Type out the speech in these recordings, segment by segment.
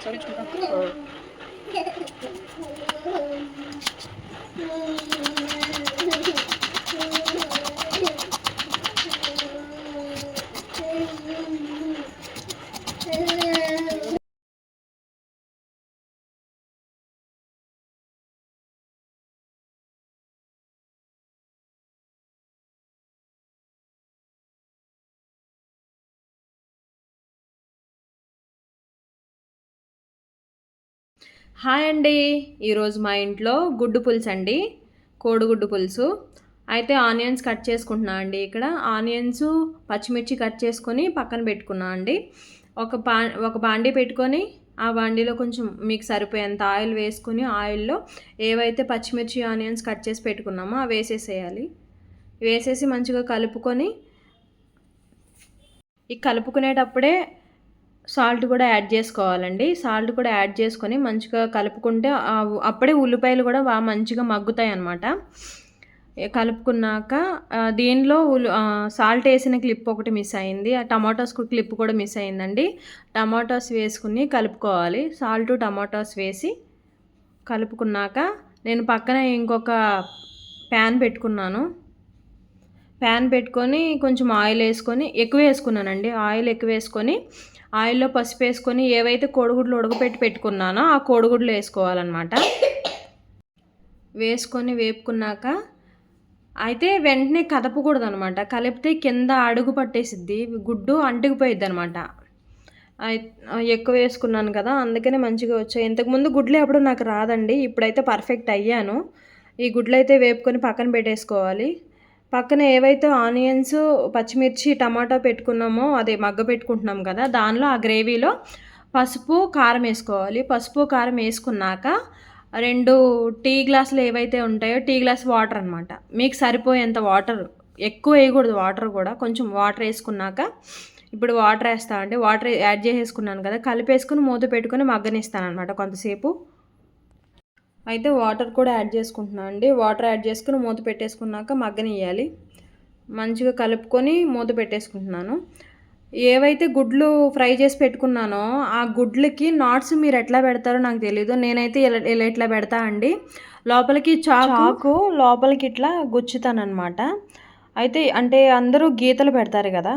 저리 좀 가. Hi అండి. ఈరోజు మా ఇంట్లో గుడ్డు పులుసు అండి. కోడిగుడ్డు పులుసు. అయితే ఆనియన్స్ కట్ చేసుకుంటున్నా అండి ఇక్కడ. ఆనియన్స్ పచ్చిమిర్చి కట్ చేసుకొని పక్కన పెట్టుకున్నా అండి. ఒక పా ఒక బాండీ పెట్టుకొని ఆ బాండీలో కొంచెం మీకు సరిపోయేంత ఆయిల్ వేసుకొని ఆయిల్లో ఏవైతే పచ్చిమిర్చి ఆనియన్స్ కట్ చేసి పెట్టుకున్నామో అవి వేసేసేయాలి. వేసేసి మంచిగా కలుపుకొని ఈ కలుపుకునేటప్పుడే సాల్ట్ కూడా యాడ్ చేసుకోవాలండి. సాల్ట్ కూడా యాడ్ చేసుకొని మంచిగా కలుపుకుంటే అప్పుడే ఉల్లిపాయలు కూడా బాగా మంచిగా మగ్గుతాయి అన్నమాట కలుపుకున్నాక దీనిలో సాల్ట్ వేసిన క్లిప్ ఒకటి మిస్ అయింది. ఆ టమాటోస్ క్లిప్ కూడా మిస్ అయిందండి. టమాటోస్ వేసుకుని కలుపుకోవాలి. సాల్ట్ టమాటోస్ వేసి కలుపుకున్నాక నేను పక్కన ఇంకొక ప్యాన్ పెట్టుకున్నాను. ప్యాన్ పెట్టుకొని కొంచెం ఆయిల్ వేసుకొని ఎక్కువ వేసుకున్నానండి. ఆయిల్ ఎక్కువ వేసుకొని ఆయిల్లో పసుపు వేసుకొని ఏవైతే కోడిగుడ్లు ఉడకపెట్టి పెట్టుకున్నానో ఆ కోడిగుడ్లు వేసుకోవాలన్నమాట. వేసుకొని వేపుకున్నాక అయితే వెంటనే కదపకూడదు అనమాట కలిపితే కింద అడుగు పట్టేసిద్ది గుడ్డు అంటుకుపోయిద్ది అనమాట ఎక్కువ వేసుకున్నాను కదా అందుకనే మంచిగా వచ్చాయి. ఇంతకుముందు గుడ్లు ఎప్పుడు నాకు రాదండి ఇప్పుడైతే పర్ఫెక్ట్ అయ్యాను. ఈ గుడ్లు అయితే వేపుకొని పక్కన పెట్టేసుకోవాలి. పక్కన ఏవైతే ఆనియన్స్ పచ్చిమిర్చి టమాటా పెట్టుకున్నామో అదే మగ్గ పెట్టుకుంటున్నాం కదా దానిలో ఆ గ్రేవీలో పసుపు కారం వేసుకోవాలి. పసుపు కారం వేసుకున్నాక రెండు టీ గ్లాసులు ఏవైతే ఉంటాయో టీ గ్లాస్ వాటర్ అనమాట మీకు సరిపోయేంత వాటర్ ఎక్కువ వేయకూడదు వాటర్ కూడా. కొంచెం వాటర్ వేసుకున్నాక ఇప్పుడు వాటర్ వేస్తా వాటర్ యాడ్ చేసేసుకున్నాను కదా కలిపేసుకుని మూత పెట్టుకుని మగ్గనిస్తాను అనమాట కొంతసేపు. అయితే వాటర్ కూడా యాడ్ చేసుకుంటున్నాను అండి. వాటర్ యాడ్ చేసుకుని మూత పెట్టేసుకున్నాక మగ్గనియ్యాలి. మంచిగా కలుపుకొని మూత పెట్టేసుకుంటున్నాను. ఏవైతే గుడ్లు ఫ్రై చేసి పెట్టుకున్నానో ఆ గుడ్లకి నాట్స్ మీరు ఎట్లా పెడతారో నాకు తెలీదు. నేనైతే ఇలా ఇలా ఇట్లా పెడతా అండి? లోపలికి చాకు లోపలికి ఇట్లా గుచ్చుతానమాట అయితే అంటే అందరూ గీతలు పెడతారు కదా.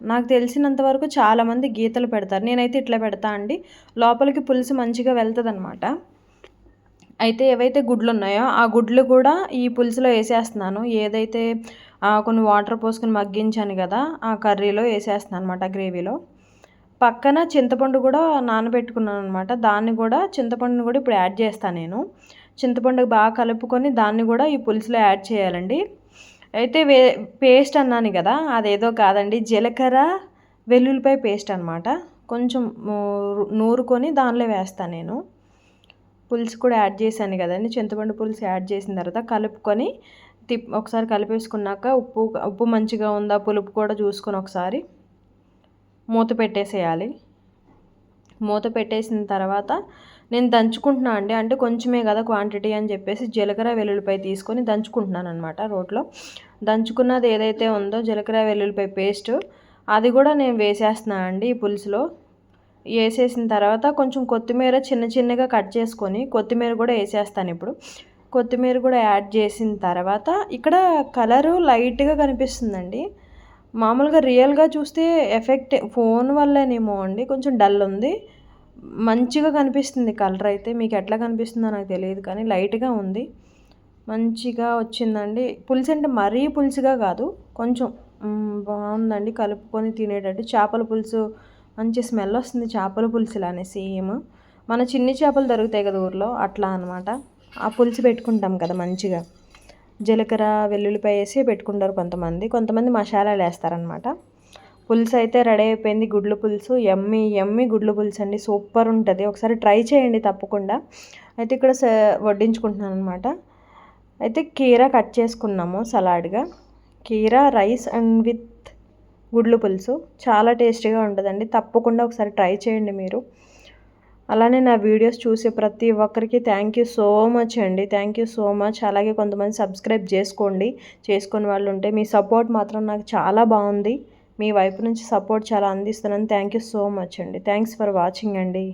నాకు తెలిసినంత వరకు చాలామంది గీతలు పెడతారు. నేనైతే ఇట్లా పెడతా అండి. లోపలికి పులుసు మంచిగా వెళ్తుంది అనమాట అయితే ఏవైతే గుడ్లు ఉన్నాయో ఆ గుడ్లు కూడా ఈ పులుసులో వేసేస్తున్నాను. ఏదైతే కొన్ని వాటర్ పోసుకొని మగ్గించాను కదా ఆ కర్రీలో వేసేస్తున్నాను అనమాట గ్రేవీలో. పక్కన చింతపండు కూడా నానబెట్టుకున్నాను అనమాట దాన్ని కూడా చింతపండుని కూడా ఇప్పుడు యాడ్ చేస్తాను నేను. చింతపండు బాగా కలుపుకొని దాన్ని కూడా ఈ పులుసులో యాడ్ చేయాలండి. అయితే వే పేస్ట్ అన్నాను కదా అదేదో కాదండి జీలకర్ర వెల్లుల్లిపాయ పేస్ట్ అనమాట కొంచెం నూరుకొని దానిలో వేస్తాను నేను. పులుసు కూడా యాడ్ చేశాను కదండి. చింతపండు పులుసు యాడ్ చేసిన తర్వాత కలుపుకొని తిప్ ఒకసారి కలిపేసుకున్నాక ఉప్పు ఉప్పు మంచిగా ఉందా పులుపు కూడా చూసుకొని ఒకసారి మూత పెట్టేసేయాలి. మూత పెట్టేసిన తర్వాత నేను దంచుకుంటున్నా అండి. అంటే కొంచెమే కదా క్వాంటిటీ అని చెప్పేసి జీలకర్ర వెల్లుల్లిపై తీసుకొని దంచుకుంటున్నాను అనమాట రోట్లో. దంచుకున్నది ఏదైతే ఉందో జీలకర్ర వెల్లుల్లిపై పేస్ట్ అది కూడా నేను వేసేస్తున్నాను అండి ఈ పులుసులో. వేసేసిన తర్వాత కొంచెం కొత్తిమీర చిన్న చిన్నగా కట్ చేసుకొని కొత్తిమీర కూడా వేసేస్తాను ఇప్పుడు. కొత్తిమీర కూడా యాడ్ చేసిన తర్వాత ఇక్కడ కలరు లైట్గా కనిపిస్తుందండి. మామూలుగా రియల్గా చూస్తే ఎఫెక్ట్ ఫోన్ వల్లనేమో అండి కొంచెం డల్ ఉంది. మంచిగా కనిపిస్తుంది కలర్ అయితే మీకు ఎట్లా కనిపిస్తుందో నాకు తెలియదు కానీ లైట్గా ఉంది. మంచిగా వచ్చిందండి. పులుసు అంటే మరీ పులుసుగా కాదు కొంచెం బాగుందండి కలుపుకొని తినేటట్టు. చేపల పులుసు మంచి స్మెల్ వస్తుంది చేపల పులుసులానే సేమ్. మన చిన్ని చేపలు దొరుకుతాయి కదా ఊర్లో అట్లా అనమాట ఆ పులుసు పెట్టుకుంటాం కదా మంచిగా. జీలకర్ర వెల్లుల్లిపాయ వేసి పెట్టుకుంటారు కొంతమంది. కొంతమంది మసాలాలు వేస్తారనమాట పులుసు అయితే రెడీ అయిపోయింది. గుడ్లు పులుసు ఎమ్మి ఎమ్మి గుడ్లు పులుసు అండి. సూపర్ ఉంటుంది. ఒకసారి ట్రై చేయండి తప్పకుండా. అయితే ఇక్కడ వడ్డించుకుంటున్నాను అనమాట అయితే కీరా కట్ చేసుకున్నాము సలాడ్గా. కీరా రైస్ అండ్ విత్ గుడ్లు పులుసు చాలా టేస్టీగా ఉంటుందండి. తప్పకుండా ఒకసారి ట్రై చేయండి మీరు. అలానే నా వీడియోస్ చూసే ప్రతి ఒక్కరికి థ్యాంక్ యూ సో మచ్ అండి. థ్యాంక్ యూ సో మచ్ అలాగే కొంతమంది సబ్స్క్రైబ్ చేసుకోండి. చేసుకుని వాళ్ళు ఉంటే మీ సపోర్ట్ మాత్రం నాకు చాలా బాగుంది. మీ వైపు నుంచి సపోర్ట్ చాలా అందిస్తున్నాను థ్యాంక్ యూ సో మచ్ అండి. థ్యాంక్స్ ఫర్ వాచింగ్ అండి.